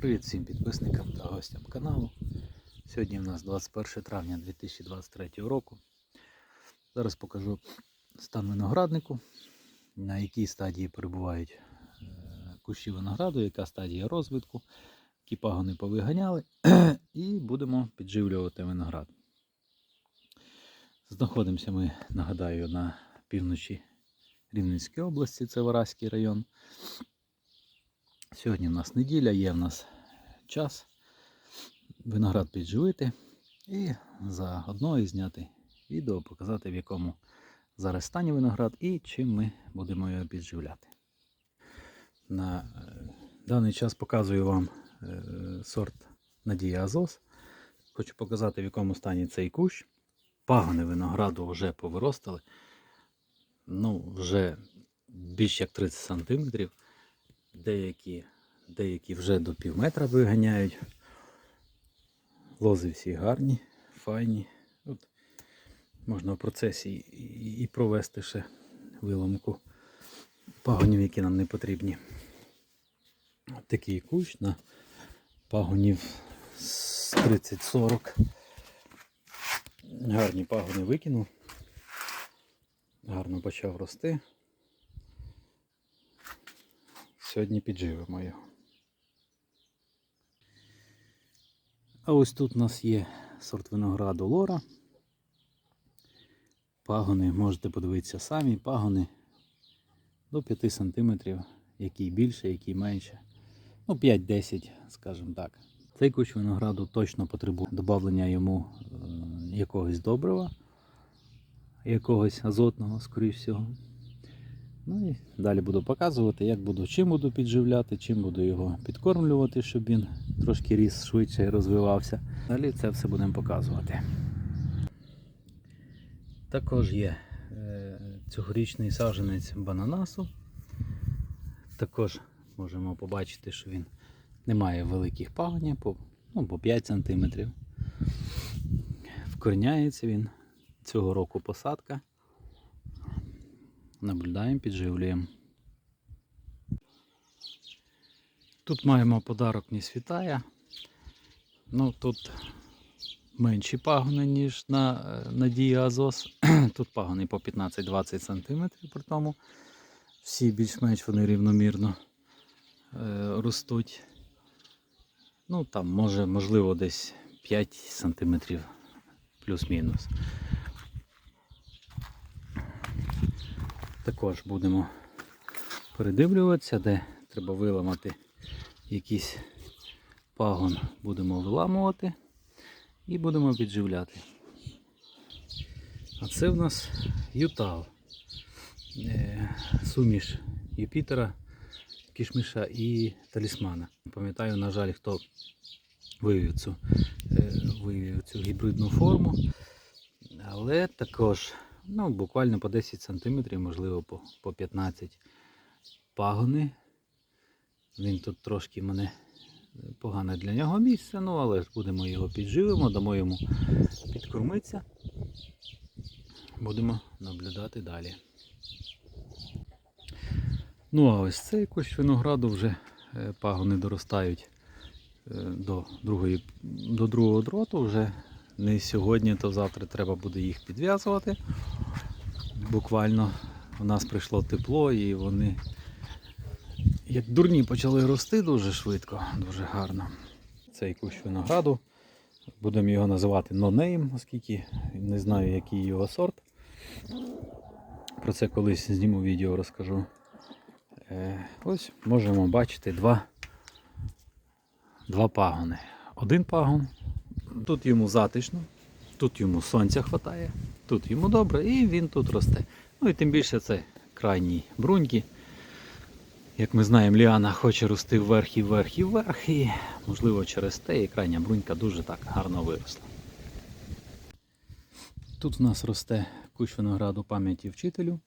Привіт всім підписникам та гостям каналу. Сьогодні в нас 21 травня 2023 року. Зараз покажу стан винограднику, на якій стадії перебувають е, кущі винограду, яка стадія розвитку, які пагони повиганяли, і будемо підживлювати виноград. Знаходимося ми, нагадаю, на півночі Рівненської області, це Вараський район. Сьогодні в нас неділя, є в нас час виноград підживити і заодно і зняти відео, показати в якому зараз стані виноград і чим ми будемо його підживляти. На е, даний час показую вам е, сорт Надія Азос. Хочу показати в якому стані цей кущ. Пагони винограду вже повиростали. Ну, вже більш як 30 сантиметрів деякі, деякі вже до пів метра виганяють. Лози всі гарні, файні. От можна в процесі і, провести ще виломку пагонів, які нам не потрібні. Такий кущ на пагонів з 30-40. Гарні пагони викинув. Гарно почав рости. Сьогодні підживимо його. А ось тут у нас є сорт винограду Лора. Пагони, можете подивитися самі, пагони до 5 см, який більше, який менше. Ну, 5-10, скажімо так. Цей кущ винограду точно потребує додавлення йому е, якогось добрива, якогось азотного, скоріш всього. Ну і далі буду показувати, як буду, чим буду підживляти, чим буду його підкормлювати, щоб він трошки ріс швидше і розвивався. Далі це все будемо показувати. Також є е, цьогорічний саджанець бананасу. Також можемо побачити, що він не має великих пагонів, по, ну, по 5 см. Вкорняється він цього року посадка. Наблюдаємо, підживлюємо. Тут маємо подарок не світає. Ну тут менші пагони, ніж на е, Надії Азос. Тут пагони по 15-20 см, при тому всі більш-менш вони рівномірно е, ростуть. Ну там може, можливо, десь 5 см плюс-мінус. Також будемо передивлюватися, де треба виламати якийсь пагон, будемо виламувати і будемо підживляти. А це в нас ютал. Е, Суміш Юпітера, кішмиша і талісмана. Пам'ятаю, на жаль, хто вивів цю, е, вивів цю гібридну форму, але також Ну, буквально по 10 см, можливо, по по 15 пагони. Він тут трошки мене погане для нього місце, ну але ж будемо його підживимо, дамо йому підкормитися. Будемо наблюдати далі. Ну, а ось цей кущ винограду вже е, пагони доростають е, до другої, до другого дроту, вже не сьогодні, то завтра треба буде їх підв'язувати. Буквально у нас прийшло тепло і вони як дурні почали рости дуже швидко, дуже гарно. Цей кущ винограду. Будемо його називати нонейм, оскільки не знаю, який його сорт. Про це колись зніму відео розкажу. Е, ось можемо бачити два, два пагони. Один пагон Тут йому затишно, тут йому сонця вистачає, тут йому добре і він тут росте. Ну і тим більше це крайні бруньки. Як ми знаємо, Ліана хоче рости вверх і вверх і вверх, і можливо через те і крайня брунька дуже так гарно виросла. Тут в нас росте кущ винограду пам'яті вчителю.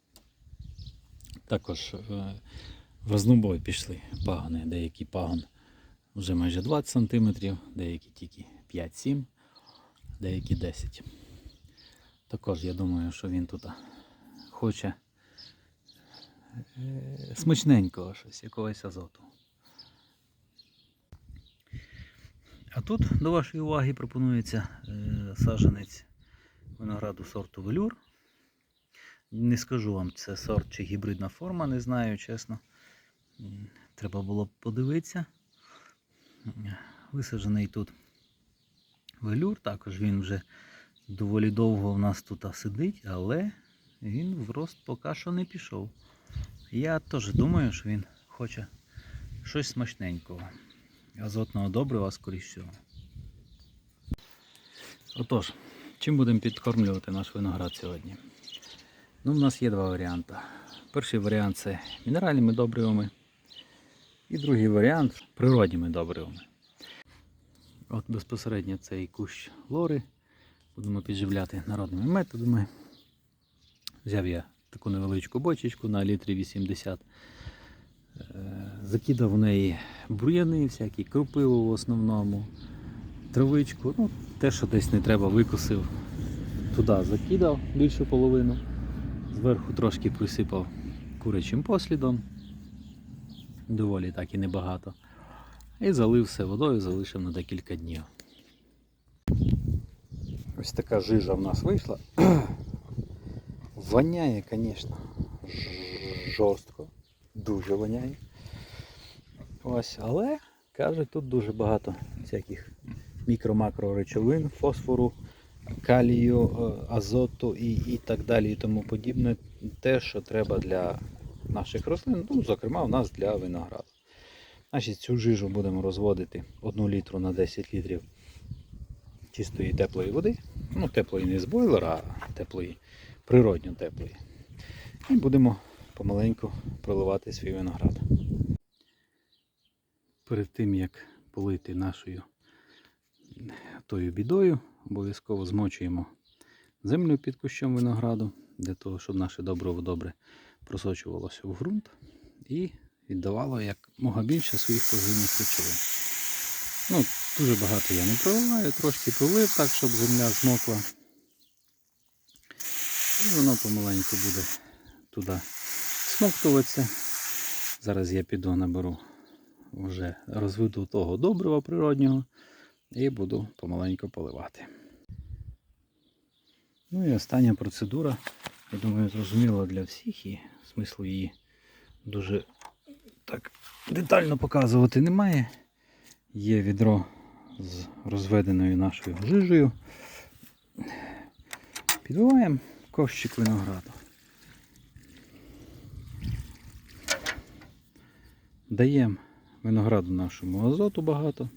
Також е, в разнобой пішли пагони, деякі пагон вже майже 20 см, деякі тільки 5-7, деякі 10. Також я думаю, що він тут хоче е, смачненького щось, якогось азоту. А тут до вашої уваги пропонується е, саджанець винограду сорту велюр. Не скажу вам, це сорт чи гібридна форма, не знаю, чесно. Треба було б подивитися. Висаджений тут велюр, також він вже доволі довго в нас тут сидить, але він в рост поки що не пішов. Я теж думаю, що він хоче щось смачненького. Азотного добрива, скоріш всього. Отож, чим будемо підкормлювати наш виноград сьогодні? Ну, у нас є два варіанти. Перший варіант це мінеральними добривами. І другий варіант природніми добривами. От безпосередньо цей кущ лори будемо підживляти народними методами. Взяв я таку невеличку бочечку на літрі 80. Е, Закидав в неї бур'яни, всякі крупиву в основному, травичку, ну, те, що десь не треба, викосив. Туди закидав більшу половину. Зверху трошки присипав курячим послідом. Доволі так і небагато. І залив все водою, залишив на декілька днів. Ось така жижа в нас вийшла. Воняє, звісно, жорстко, дуже воняє. Ось, але кажуть, тут дуже багато всяких мікро-макро речовин, фосфору, калію, е, азоту і, і так далі, і тому подібне. Те, що треба для наших рослин, ну, зокрема, у нас для винограду. Значить, цю жижу будемо розводити 1 літру на 10 літрів чистої теплої води. Ну, теплої не з бойлера, а теплої, природньо теплої. І будемо помаленьку проливати свій виноград. Перед тим як полити нашою тою бідою, обов'язково змочуємо землю під кущом винограду, для того, щоб наше добриво добре просочувалося в ґрунт і віддавало як мога більше своїх поживних речовин. Ну, дуже багато я не проливаю, трошки пролив так, щоб земля змокла. І воно помаленьку буде туди смоктуватися. Зараз я піду наберу вже розведу того добрива природнього і буду помаленьку поливати. Ну і остання процедура, я думаю, зрозуміла для всіх і смислу її дуже так детально показувати немає. Є відро з розведеною нашою жижею. Підливаємо ковщик винограду. Даємо винограду нашому азоту багато.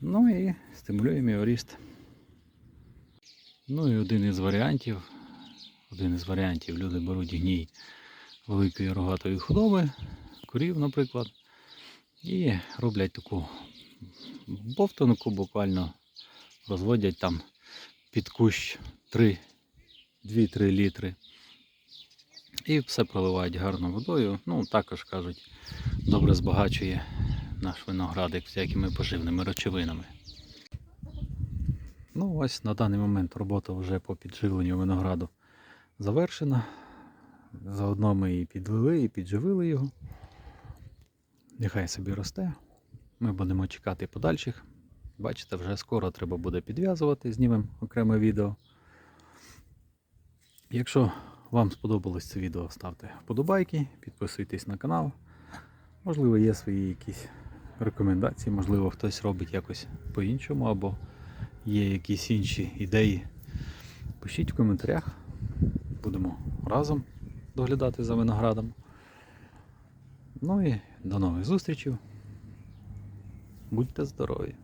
Ну і стимулюємо його ріст. Ну і один із варіантів, один із варіантів люди беруть гній великої рогатої худоби, корів, наприклад, і роблять таку бовтанку, буквально розводять там під кущ 2-3 літри. І все проливають гарно водою. Ну, також кажуть, добре збагачує наш виноградик всякими поживними речовинами. Ну, ось на даний момент робота вже по підживленню винограду завершена. Заодно ми і підвели, і підживили його. Нехай собі росте. Ми будемо чекати подальших. Бачите, вже скоро треба буде підв'язувати, знімемо окреме відео. Якщо вам сподобалось це відео, ставте вподобайки, підписуйтесь на канал. Можливо, є свої якісь рекомендації, можливо, хтось робить якось по-іншому, або є якісь інші ідеї. Пишіть в коментарях. Будемо разом доглядати за виноградом. Ну і до нових зустрічей. Будьте здорові!